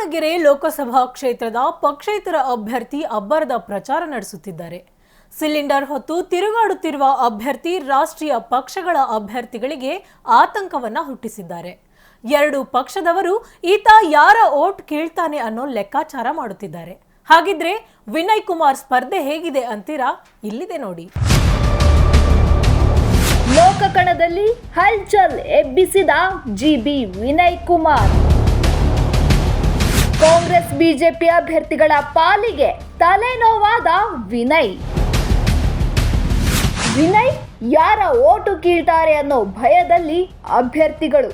ದಾವಣಗೆರೆ ಲೋಕಸಭಾ ಕ್ಷೇತ್ರದ ಪಕ್ಷೇತರ ಅಭ್ಯರ್ಥಿ ಅಬ್ಬರದ ಪ್ರಚಾರ ನಡೆಸುತ್ತಿದ್ದಾರೆ. ಸಿಲಿಂಡರ್ ಹೊತ್ತು ತಿರುಗಾಡುತ್ತಿರುವ ಅಭ್ಯರ್ಥಿ ರಾಷ್ಟ್ರೀಯ ಪಕ್ಷಗಳ ಅಭ್ಯರ್ಥಿಗಳಿಗೆ ಆತಂಕವನ್ನ ಹುಟ್ಟಿಸಿದ್ದಾರೆ. ಎರಡು ಪಕ್ಷದವರು, ಈತ ಯಾರ ಓಟ್ ಕೀಳ್ತಾನೆ ಅನ್ನೋ ಲೆಕ್ಕಾಚಾರ ಮಾಡುತ್ತಿದ್ದಾರೆ. ಹಾಗಿದ್ರೆ ವಿನಯ್ ಕುಮಾರ್ ಸ್ಪರ್ಧೆ ಹೇಗಿದೆ ಅಂತೀರಾ? ಇಲ್ಲಿದೆ ನೋಡಿ. ಲೋಕಕಣದಲ್ಲಿ ಹಲ್ಚಲ್ ಎಬ್ಬಿಸಿದ ಜಿಬಿ ವಿನಯ್ ಕುಮಾರ್. ಕಾಂಗ್ರೆಸ್ ಬಿಜೆಪಿ ಅಭ್ಯರ್ಥಿಗಳ ಪಾಲಿಗೆ ತಲೆನೋವಾದ ವಿನಯ್. ವಿನಯ್ ಯಾರ ಓಟು ಕೀಳ್ತಾರೆ ಅನ್ನೋ ಭಯದಲ್ಲಿ ಅಭ್ಯರ್ಥಿಗಳು.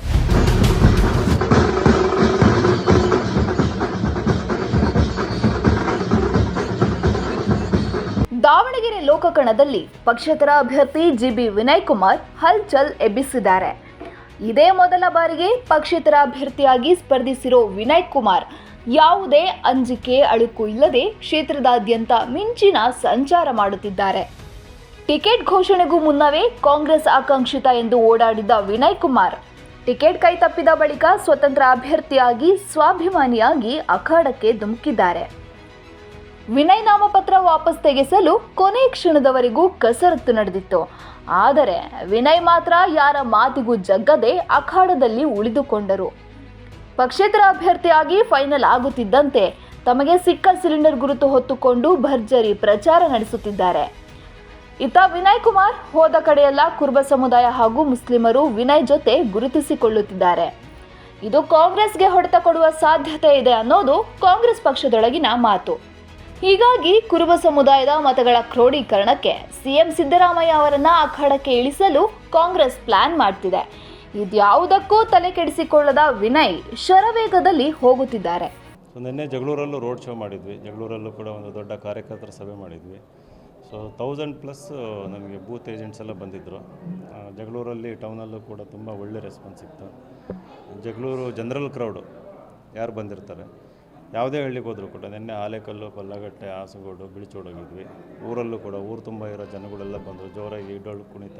ದಾವಣಗೆರೆ ಲೋಕಕಣದಲ್ಲಿ ಪಕ್ಷೇತರ ಅಭ್ಯರ್ಥಿ ಜಿಬಿ ವಿನಯ್ ಕುಮಾರ್ ಹಲ್ಚಲ್ ಎಬ್ಬಿಸಿದ್ದಾರೆ. ಇದೇ ಮೊದಲ ಬಾರಿಗೆ ಪಕ್ಷೇತರ ಅಭ್ಯರ್ಥಿಯಾಗಿ ಸ್ಪರ್ಧಿಸಿರೋ ವಿನಯ್ ಕುಮಾರ್ ಯಾವುದೇ ಅಂಜಿಕೆ ಅಳುಕು ಇಲ್ಲದೆ ಕ್ಷೇತ್ರದಾದ್ಯಂತ ಮಿಂಚಿನ ಸಂಚಾರ ಮಾಡುತ್ತಿದ್ದಾರೆ. ಟಿಕೆಟ್ ಘೋಷಣೆಗೂ ಮುನ್ನವೇ ಕಾಂಗ್ರೆಸ್ ಆಕಾಂಕ್ಷಿತ ಎಂದು ಓಡಾಡಿದ್ದ ವಿನಯ್ ಕುಮಾರ್. ಟಿಕೆಟ್ ಕೈ ತಪ್ಪಿದ ಬಳಿಕ ಸ್ವತಂತ್ರ ಅಭ್ಯರ್ಥಿಯಾಗಿ ಸ್ವಾಭಿಮಾನಿಯಾಗಿ ಅಖಾಡಕ್ಕೆ ಧುಮುಕಿದ್ದಾರೆ. ವಿನಯ್ ನಾಮಪತ್ರ ವಾಪಸ್ ತೆಗೆಸಲು ಕೊನೆ ಕ್ಷಣದವರೆಗೂ ಕಸರತ್ತು ನಡೆದಿತ್ತು. ಆದರೆ ವಿನಯ್ ಮಾತ್ರ ಯಾರ ಮಾತಿಗೂ ಜಗ್ಗದೆ ಅಖಾಡದಲ್ಲಿ ಉಳಿದುಕೊಂಡರು. ಪಕ್ಷೇತರ ಅಭ್ಯರ್ಥಿಯಾಗಿ ಫೈನಲ್ ಆಗುತ್ತಿದ್ದಂತೆ ತಮಗೆ ಸಿಕ್ಕ ಸಿಲಿಂಡರ್ ಗುರುತು ಹೊತ್ತುಕೊಂಡು ಭರ್ಜರಿ ಪ್ರಚಾರ ನಡೆಸುತ್ತಿದ್ದಾರೆ. ಇತ್ತ ವಿನಯ್ ಕುಮಾರ್, ಹೋದ ಕಡೆಯೆಲ್ಲ ಕುರುಬ ಸಮುದಾಯ ಹಾಗೂ ಮುಸ್ಲಿಮರು ವಿನಯ್ ಜೊತೆ ಗುರುತಿಸಿಕೊಳ್ಳುತ್ತಿದ್ದಾರೆ. ಇದು ಕಾಂಗ್ರೆಸ್ಗೆ ಹೊಡೆತ ಕೊಡುವ ಸಾಧ್ಯತೆ ಇದೆ ಅನ್ನೋದು ಕಾಂಗ್ರೆಸ್ ಪಕ್ಷದೊಳಗಿನ ಮಾತು. ಹೀಗಾಗಿ ಕುರುಬ ಸಮುದಾಯದ ಮತಗಳ ಕ್ರೋಢೀಕರಣಕ್ಕೆ ಸಿಎಂ ಸಿದ್ದರಾಮಯ್ಯ ಅವರನ್ನ ಅಖಾಡಕ್ಕೆ ಇಳಿಸಲು ಕಾಂಗ್ರೆಸ್ ಪ್ಲಾನ್ ಮಾಡ್ತಿದೆ. ಇದ್ಯಾವುದಕ್ಕೂ ತಲೆ ಕೆಡಿಸಿಕೊಳ್ಳದ ವಿನಯ್ ಶರವೇಗದಲ್ಲಿ ಹೋಗುತ್ತಿದ್ದಾರೆ. ಸೊ ನಿನ್ನೆ ಜಗಳೂರಲ್ಲೂ ರೋಡ್ ಶೋ ಮಾಡಿದ್ವಿ. ಜಗಳೂರಲ್ಲೂ ಕೂಡ ಒಂದು ದೊಡ್ಡ ಕಾರ್ಯಕರ್ತರ ಸಭೆ ಮಾಡಿದ್ವಿ. ಸೊ ತೌಸಂಡ್ ಪ್ಲಸ್ ನಮಗೆ ಬೂತ್ ಏಜೆಂಟ್ಸ್ ಎಲ್ಲ ಬಂದಿದ್ದರು ಜಗಳೂರಲ್ಲಿ ಟೌನಲ್ಲೂ ಕೂಡ ತುಂಬ ಒಳ್ಳೆ ರೆಸ್ಪಾನ್ಸ್ ಇತ್ತು. ಜಗಳೂರು ಜನರಲ್ ಕ್ರೌಡು ಯಾರು ಬಂದಿರ್ತಾರೆ? ಯಾವುದೇ ಹಳ್ಳಿಗೆ ಹೋದರೂ ಕೂಡ ನಿನ್ನೆ ಆಲೇಕಲ್ಲು ಪಲ್ಲಗಟ್ಟೆ ಆಸಗೋಡು ಬಿಳಿಚೋಡೋಗಿದ್ವಿ. ಊರಲ್ಲೂ ಕೂಡ ಊರು ತುಂಬ ಇರೋ ಜನಗಳೆಲ್ಲ ಬಂದರು. ಜೋರಾಗಿ ಇಡೋಳು ಕುಣಿತ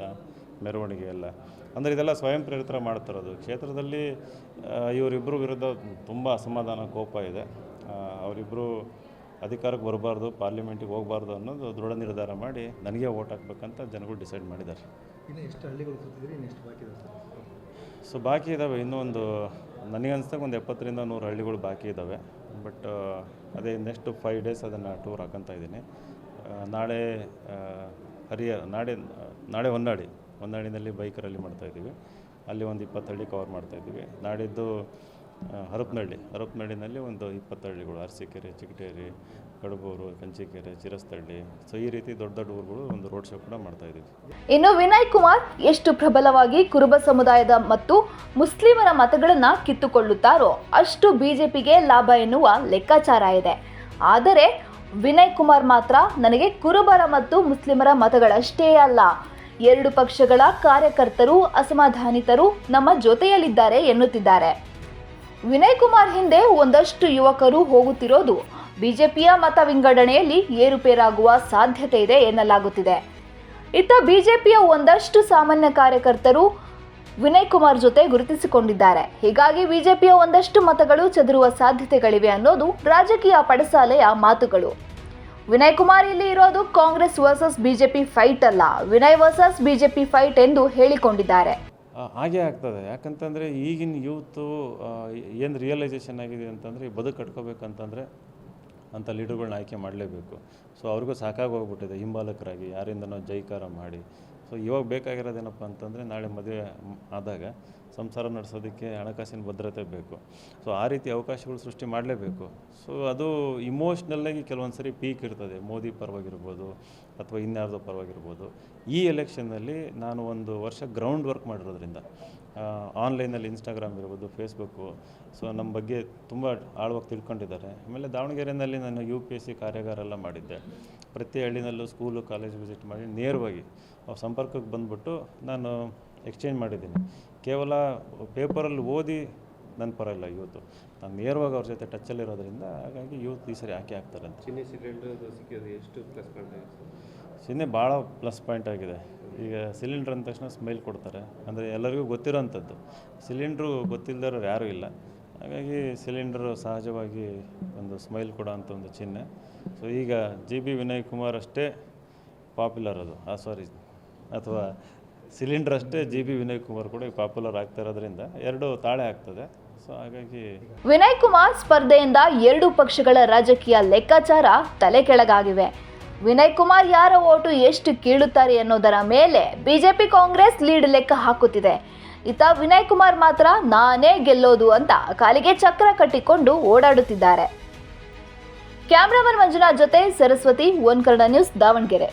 ಮೆರವಣಿಗೆ ಎಲ್ಲ. ಅಂದರೆ ಇದೆಲ್ಲ ಸ್ವಯಂ ಪ್ರೇರಿತರ ಮಾಡ್ತಿರೋದು. ಕ್ಷೇತ್ರದಲ್ಲಿ ಇವರಿಬ್ಬರು ವಿರುದ್ಧ ತುಂಬ ಅಸಮಾಧಾನ ಕೋಪ ಇದೆ. ಅವರಿಬ್ಬರು ಅಧಿಕಾರಕ್ಕೆ ಬರಬಾರ್ದು ಪಾರ್ಲಿಮೆಂಟಿಗೆ ಹೋಗಬಾರ್ದು ಅನ್ನೋದು ದೃಢ ನಿರ್ಧಾರ ಮಾಡಿ ನನಗೆ ಓಟ್ ಹಾಕ್ಬೇಕಂತ ಜನಗಳು ಡಿಸೈಡ್ ಮಾಡಿದ್ದಾರೆ. ಇನ್ನು ಎಷ್ಟು ಹಳ್ಳಿಗಳು ಇನ್ನೆಷ್ಟು ಬಾಕಿ ಇದೆ ಸರ್? ಸೊ ಬಾಕಿ ಇದ್ದಾವೆ ಇನ್ನೂ ಒಂದು ಅನಿಸ್ದಾಗ ಒಂದು ಎಪ್ಪತ್ತರಿಂದ ನೂರು ಹಳ್ಳಿಗಳು ಬಾಕಿ ಇದ್ದಾವೆ ಬಟ್ ಅದೇ ನೆಕ್ಸ್ಟ್ ಫೈವ್ ಡೇಸ್ ಅದನ್ನು ಟೂರ್ ಹಾಕೋತ ಇದ್ದೀನಿ. ನಾಳೆ ಹರಿಯ ನಾಳೆ ನಾಳೆ ಹೊನ್ನಾಳಿ. ಹೊನ್ನಾಳಿನಲ್ಲಿ ಬೈಕ್ ರ್ಯಾಲಿ ಮಾಡ್ತಾಯಿದ್ದೀವಿ ಅಲ್ಲಿ ಒಂದು ಇಪ್ಪತ್ತು ಹಳ್ಳಿ ಕವರ್ ಮಾಡ್ತಾಯಿದ್ದೀವಿ ನಾಡಿದ್ದು ಹರಪನಹಳ್ಳಿ. ಹರಪನಹಳ್ಳಿನಲ್ಲಿ ಒಂದು ಇಪ್ಪತ್ತು ಹಳ್ಳಿಗಳು. ಅರಸೀಕೆರೆ, ಚಿಗಟೇರಿ, ಕಡಬೂರು, ಕಂಚಿಕೆರೆ, ಚಿರಸ್ತಳ್ಳಿ. ಸೊ ಈ ರೀತಿ ದೊಡ್ಡ ದೊಡ್ಡ ಊರುಗಳು ಒಂದು ರೋಡ್ ಶೋ ಕೂಡ ಮಾಡ್ತಾಯಿದ್ದೀವಿ ಇನ್ನು ವಿನಯ್ ಕುಮಾರ್ ಎಷ್ಟು ಪ್ರಬಲವಾಗಿ ಕುರುಬ ಸಮುದಾಯದ ಮತ್ತು ಮುಸ್ಲಿಮರ ಮತಗಳನ್ನ ಕಿತ್ತುಕೊಳ್ಳುತ್ತಾರೋ ಅಷ್ಟು ಬಿಜೆಪಿಗೆ ಲಾಭ ಎನ್ನುವ ಲೆಕ್ಕಾಚಾರ ಇದೆ. ಆದರೆ ವಿನಯ್ ಕುಮಾರ್ ಮಾತ್ರ ನನಗೆ ಕುರುಬರ ಮತ್ತು ಮುಸ್ಲಿಮರ ಮತಗಳಷ್ಟೇ ಅಲ್ಲ ಎರಡು ಪಕ್ಷಗಳ ಕಾರ್ಯಕರ್ತರು, ಅಸಮಾಧಾನಿತರು ನಮ್ಮ ಜೊತೆಯಲ್ಲಿದ್ದಾರೆ ಎನ್ನುತ್ತಿದ್ದಾರೆ. ವಿನಯ್ ಕುಮಾರ್ ಹಿಂದೆ ಒಂದಷ್ಟು ಯುವಕರು ಹೋಗುತ್ತಿರೋದು ಬಿಜೆಪಿಯ ಮತ ವಿಂಗಡಣೆಯಲ್ಲಿ ಏರುಪೇರಾಗುವ ಸಾಧ್ಯತೆ ಇದೆ ಎನ್ನಲಾಗುತ್ತಿದೆ. ಇತ್ತ ಬಿಜೆಪಿಯ ಒಂದಷ್ಟು ಸಾಮಾನ್ಯ ಕಾರ್ಯಕರ್ತರು ವಿನಯ್ ಕುಮಾರ್ ಜೊತೆ ಗುರುತಿಸಿಕೊಂಡಿದ್ದಾರೆ. ಹೀಗಾಗಿ ಬಿಜೆಪಿಯ ಒಂದಷ್ಟು ಮತಗಳು ಚದುರುವ ಸಾಧ್ಯತೆಗಳಿವೆ ಅನ್ನೋದು ರಾಜಕೀಯ ಪಡಸಾಲೆಯ ಮಾತುಗಳು. ವಿನಯ್ ಕುಮಾರ್ ಇಲ್ಲಿ ಇರೋದು ಕಾಂಗ್ರೆಸ್ ವರ್ಸಸ್ ಬಿಜೆಪಿ ಫೈಟ್ ಅಲ್ಲ. ವಿನಯ್ ವರ್ಸಸ್ ಬಿಜೆಪಿ ಫೈಟ್ ಎಂದು ಹೇಳಿಕೊಂಡಿದ್ದಾರೆ. ಹಾಗೆ ಆಗ್ತದೆ. ಯಾಕಂತಂದರೆ ಈಗಿನ ಯೂತ್ ಏನು ರಿಯಲೈಸೇಷನ್ ಆಗಿದೆ ಅಂತಂದರೆ ಈ ಬದುಕು ಕಟ್ಕೋಬೇಕಂತಂದರೆ ಅಂಥ ಲೀಡರ್ಗಳನ್ನ ಆಯ್ಕೆ ಮಾಡಲೇಬೇಕು. ಸೊ ಅವ್ರಿಗೂ ಸಾಕಾಗಿ ಹೋಗ್ಬಿಟ್ಟಿದೆ ಹಿಂಬಾಲಕರಾಗಿ ಯಾರಿಂದ ನಾವು ಜೈಕಾರ ಮಾಡಿ. ಸೊ ಇವಾಗ ಬೇಕಾಗಿರೋದೇನಪ್ಪ ಅಂತಂದರೆ ನಾಳೆ ಮದುವೆ ಆದಾಗ ಸಂಸಾರ ನಡೆಸೋದಕ್ಕೆ ಹಣಕಾಸಿನ ಭದ್ರತೆ ಬೇಕು. ಸೊ ಆ ರೀತಿ ಅವಕಾಶಗಳು ಸೃಷ್ಟಿ ಮಾಡಲೇಬೇಕು. ಸೊ ಅದು ಇಮೋಷ್ನಲ್ಲಾಗಿ ಕೆಲವೊಂದು ಸರಿ ಪೀಕ್ ಇರ್ತದೆ. ಮೋದಿ ಪರವಾಗಿರ್ಬೋದು ಅಥವಾ ಇನ್ಯಾರ್ದೋ ಪರವಾಗಿರ್ಬೋದು. ಈ ಎಲೆಕ್ಷನ್ನಲ್ಲಿ ನಾನು ಒಂದು ವರ್ಷ ಗ್ರೌಂಡ್ ವರ್ಕ್ ಮಾಡಿರೋದ್ರಿಂದ ಆನ್ಲೈನಲ್ಲಿ ಇನ್ಸ್ಟಾಗ್ರಾಮ್ ಇರ್ಬೋದು ಫೇಸ್ಬುಕ್ಕು ಸೊ ನಮ್ಮ ಬಗ್ಗೆ ತುಂಬ ಆಳವಾಗಿ ತಿಳ್ಕೊಂಡಿದ್ದಾರೆ. ಆಮೇಲೆ ದಾವಣಗೆರೆಯಲ್ಲಿ ನಾನು ಯು ಪಿ ಎಸ್ ಸಿ ಕಾರ್ಯಾಗಾರ ಎಲ್ಲ ಮಾಡಿದ್ದೆ. ಪ್ರತಿ ಹಳ್ಳಿನಲ್ಲೂ ಸ್ಕೂಲು ಕಾಲೇಜ್ ವಿಸಿಟ್ ಮಾಡಿ ನೇರವಾಗಿ ಅವ್ರ ಸಂಪರ್ಕಕ್ಕೆ ಬಂದ್ಬಿಟ್ಟು ನಾನು ಎಕ್ಸ್ಚೇಂಜ್ ಮಾಡಿದ್ದೀನಿ. ಕೇವಲ ಪೇಪರಲ್ಲಿ ಓದಿ ನನ್ನ ಪರ ಇಲ್ಲ ಯೂತು ನಾನು ನೇರವಾಗಿ ಅವ್ರ ಜೊತೆ ಟಚ್ಚಲ್ಲಿರೋದ್ರಿಂದ ಹಾಗಾಗಿ ಯೂತ್ ಈ ಸರಿ ಆಕೆ ಆಗ್ತಾರೆ ಅಂತ. ಚಿನ್ನಿ ಸಿಲಿಂಡರ್ ಸಿಕ್ಕಿದ್ರೆ ಎಷ್ಟು ಪ್ಲಸ್ ಪಾಯಿಂಟ್ ಚಿನ್ನಿ ಭಾಳ ಪ್ಲಸ್ ಪಾಯಿಂಟ್ ಆಗಿದೆ. ಈಗ ಸಿಲಿಂಡ್ರ್ ಅಂದ ತಕ್ಷಣ ಸ್ಮೈಲ್ ಕೊಡ್ತಾರೆ. ಅಂದರೆ ಎಲ್ಲರಿಗೂ ಗೊತ್ತಿರೋಂಥದ್ದು. ಸಿಲಿಂಡ್ರು ಗೊತ್ತಿಲ್ಲದವ್ರು ಯಾರೂ ಇಲ್ಲ. ಹಾಗಾಗಿ ಸಿಲಿಂಡ್ರು ಸಹಜವಾಗಿ ಒಂದು ಸ್ಮೈಲ್ ಕೊಡೋ ಅಂಥ ಒಂದು ಚಿಹ್ನೆ ಸೊ ಈಗ ಜಿ ಬಿ ವಿನಯ್ ಕುಮಾರ್ ಅಷ್ಟೇ ಪಾಪ್ಯುಲರ್ ಅದು. ಆ ಸಾರಿ ಅಥವಾ ಸಿಲಿಂಡರ್ ಅಷ್ಟೇ ಜಿ ಬಿ ವಿನಯ್ ಕುಮಾರ್ ಕೂಡ ಪಾಪ್ಯುಲರ್ ಆಗ್ತಾ ಇರೋದ್ರಿಂದ ಎರಡು ತಾಳೆ ಆಗ್ತದೆ. ಸೊ ಹಾಗಾಗಿ ವಿನಯ್ ಕುಮಾರ್ ಸ್ಪರ್ಧೆಯಿಂದ ಎರಡು ಪಕ್ಷಗಳ ರಾಜಕೀಯ ಲೆಕ್ಕಾಚಾರ ತಲೆ ಕೆಳಗಾಗಿವೆ. ವಿನಯ್ ಕುಮಾರ್ ಯಾರ ಓಟು ಎಷ್ಟು ಕೀಳುತ್ತಾರೆ ಅನ್ನೋದರ ಮೇಲೆ ಬಿಜೆಪಿ ಕಾಂಗ್ರೆಸ್ ಲೀಡ್ ಲೆಕ್ಕ ಹಾಕುತ್ತಿದೆ. ಇತ ವಿನಯ್ ಕುಮಾರ್ ಮಾತ್ರ ನಾನೇ ಗೆಲ್ಲೋದು ಅಂತ ಕಾಲಿಗೆ ಚಕ್ರ ಕಟ್ಟಿಕೊಂಡು ಓಡಾಡುತ್ತಿದ್ದಾರೆ. ಕ್ಯಾಮ್ರಾಮನ್ ಮಂಜುನಾಥ್ ಜೊತೆ ಸರಸ್ವತಿ ಕನ್ನಡ ನ್ಯೂಸ್ ದಾವಣಗೆರೆ.